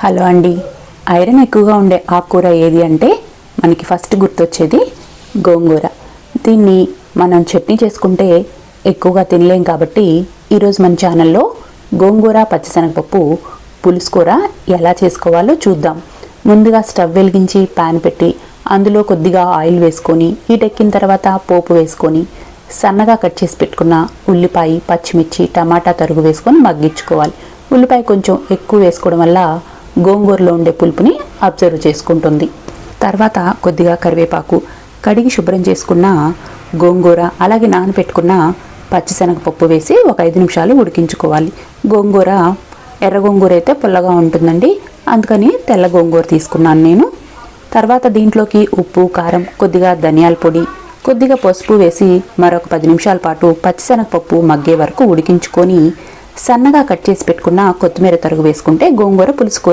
Hello అండి. Iron ఎక్కువగా ఉండే ఆకుకూర ఏది అంటే మనకి ఫస్ట్ గుర్తొచ్చేది గోంగూర. దీన్ని మనం చట్నీ చేసుకుంటే ఎక్కువగా తినలేం కాబట్టి ఈరోజు మన ఛానల్లో గోంగూర పచ్చిశనగపప్పు పులుసు కూర ఎలా చేసుకోవాలో చూద్దాం. ముందుగా స్టవ్ వెలిగించి ప్యాన్ పెట్టి అందులో కొద్దిగా ఆయిల్ వేసుకొని హీటెక్కిన తర్వాత పోపు వేసుకొని సన్నగా కట్ చేసి పెట్టుకున్న ఉల్లిపాయ పచ్చిమిర్చి టమాటా తరుగు వేసుకొని మగ్గించుకోవాలి. ఉల్లిపాయ కొంచెం ఎక్కువ వేసుకోవడం వల్ల గోంగూరలో ఉండే పులుపుని అబ్జర్వ్ చేసుకుంటుంది. తర్వాత కొద్దిగా కరివేపాకు కడిగి శుభ్రం చేసుకున్న గోంగూర అలాగే నానబెట్టుకున్న పచ్చిశనగపప్పు వేసి ఒక ఐదు నిమిషాలు ఉడికించుకోవాలి. గోంగూర ఎర్ర గోంగూర అయితే పుల్లగా ఉంటుందండి. అందుకని తెల్ల గోంగూర తీసుకున్నాను నేను. తర్వాత దీంట్లోకి ఉప్పు కారం కొద్దిగా ధనియాల పొడి కొద్దిగా పసుపు వేసి మరొక పది నిమిషాల పాటు పచ్చిశనగపప్పు మగ్గే వరకు ఉడికించుకొని సన్నగా కట్ చేసి పెట్టుకున్న కొత్తిమీర తరుగు వేసుకుంటే గోంగూర పులుసు